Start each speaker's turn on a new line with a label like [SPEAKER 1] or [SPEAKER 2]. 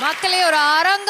[SPEAKER 1] மக்களே ஒரு அரங்க